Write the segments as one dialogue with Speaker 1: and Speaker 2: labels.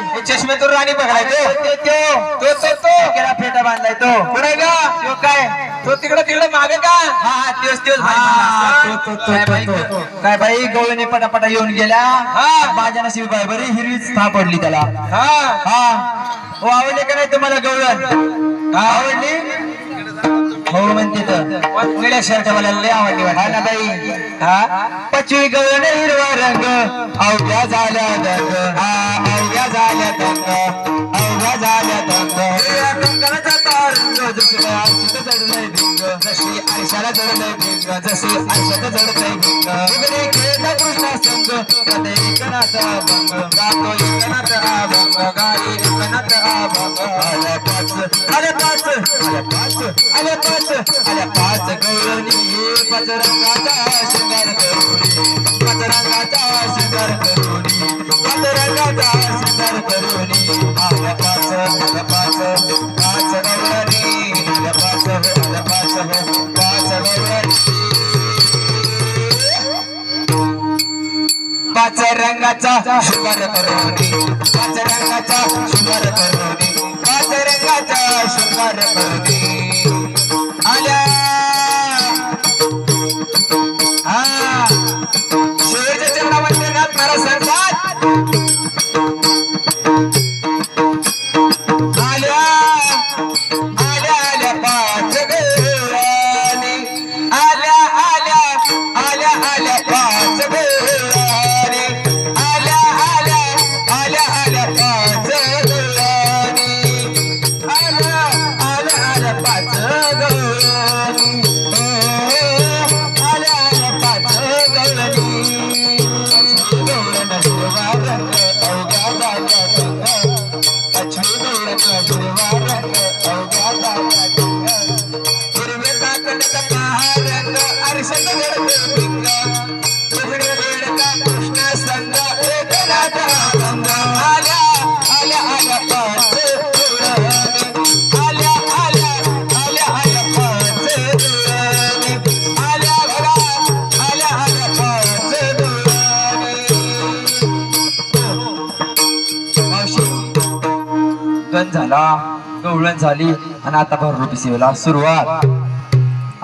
Speaker 1: चष्मेतून राणी तो.
Speaker 2: तो तो
Speaker 1: तो तो तो
Speaker 2: केला फेटा बांधलाय तो.
Speaker 1: का?
Speaker 2: तो काय?
Speaker 1: तो तिकडे तिकडे मागे का?
Speaker 2: हा हा त्योच त्योच बाई
Speaker 1: हा,
Speaker 2: म्हणला.
Speaker 1: तो, तो, तो,
Speaker 2: काय
Speaker 1: तो,
Speaker 2: बाई गवळणी पटापटा येऊन गेल्या.
Speaker 1: हा.
Speaker 2: माझ्या नशिबी बाई बरी हिरवीच पडली त्याला.
Speaker 1: हा.
Speaker 2: हा. हो आवडले का नाही तुम्हाला गवळण? हा. आवडली? हो म्हणते
Speaker 1: निळ्या शर्ट मला लय आवडली वाटत.
Speaker 2: ना बाई. हा? पचवी गवळण हिरवा रंग अवघ्या झाल्या दंग हा अवघ्या झाल्या दंग अवघ्या झाल्या दंग जशी भिंग. आरशाला जडलंय भिंग जशी आरशात जडलंय भिंग. उगडी एकनाथ भंग गातो एकनाथ अभंग गाई एकनाथ अभंग आल्या पाच आल्या पाच आल्या पाच आल्या पाच आल्या पाच गौरणी पाच रंगाचा शिंगार करुणी. पाच रंगाचा शिंगार करुणी पाच रंगाचा शिंगार करुणी. रंगाचा शुभार करोनी. पाच रंगाचा शुभार करोनी. पाच रंगाचा शुभार करोनी. झाला गवळण झाली आणि आता भरलो पिसिवेला सुरुवात.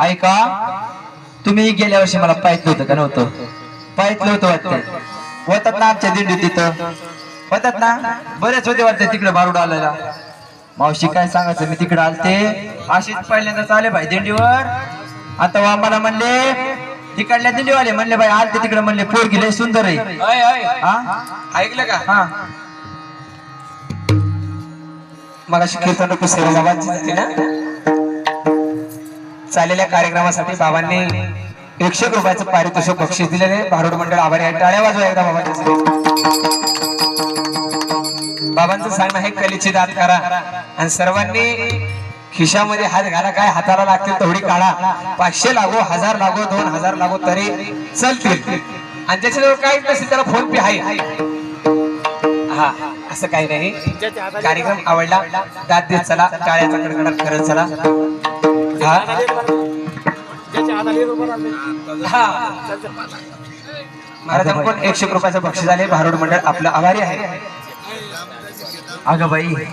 Speaker 2: ऐका. तुम्ही गेल्या वर्षी मला पाहितलं होतं का नव्हतं? पाहितलं होतं वाटतं होतात ना आमच्या दिंडी तिथं. होतात ना? बरेच होते वाटते तिकडे बारूड आलेला मावशी काय सांगायचं? मी तिकडे आलते. अशीच पहिल्यांदाच आले भाई दिंडीवर. आता वा मला म्हणले तिकडल्या दिंडीवाले म्हणले बाई आलते तिकडे म्हणले पोरगी लय सुंदर आहे. हा?
Speaker 1: ऐकलं का?
Speaker 2: हा.
Speaker 1: मग अशी कीर्तन पुस्तक बाबांची ना? चाललेल्या कार्यक्रमासाठी बाबांनी एकशे रुपयाचं पारितोषिक बक्षीस दिलेले भारूड मंडळ आभारी आहे. टाळ्या वाजवा एकदा बाबांच्या बाबांचं सांगणं आहे कलेची दात करा आणि सर्वांनी खिशामध्ये हात घाला. काय हाताला लागतील तेवढी काढा. पाचशे लागो हजार लागो दोन हजार लागो तरी चलतील. आणि त्याच्याजवळ काय नसेल त्याला फोन पे आहे. हा असं काही नाही. कार्यक्रम आवडला दाद देत चला टाळ्याचा कडकडाट करत चला. हा हा. महाराजांकडून एकशे रुपयाचं बक्षीस आले भारूड मंडळ आपलं आभारी आहे.
Speaker 2: अगं बाई.